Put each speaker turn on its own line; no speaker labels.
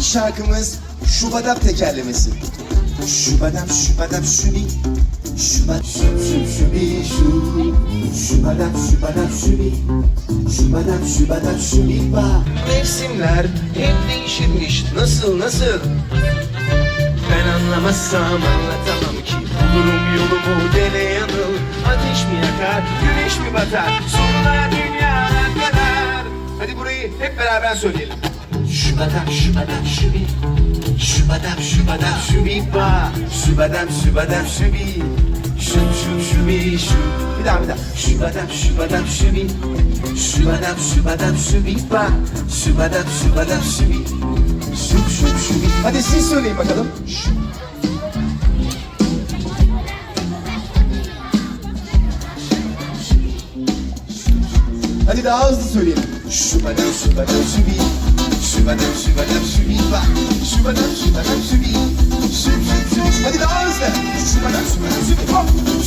ilk şarkımız Şubadap tekerlemesi. Şubadap şubadap şubi Şubadap şub şub şubi şub Şubadap şubadap şubi Şubadap şubadap şubi ba Mevsimler hep değişirmiş. Nasıl nasıl? Ben anlamazsam anlatamam ki. Bulurum yolumu dene yanıl. Ateş mi yakar güneş mi batar? Sorular dünya kadar. Hadi burayı hep beraber söyleyelim. Şubadam şubadam şubi. Şubadam şubadam şubi ba Şubadam şubadam şubi. Şub şub şubi şub Bir daha bir daha. Şubadam şubadam şubi. Şubadam şubadam şubi ba Şubadam şubadam şubi. Şub şub şubi. Hadi siz söyleyin bakalım. Hadi daha hızlı söyleyelim. Şubadam şubadam şubi. je suis madame, je suis pas. Je suis madame, je suis madame, je suis. Je suis, je suis, je suis, je suis, je suis, je suis, je suis, je je suis, je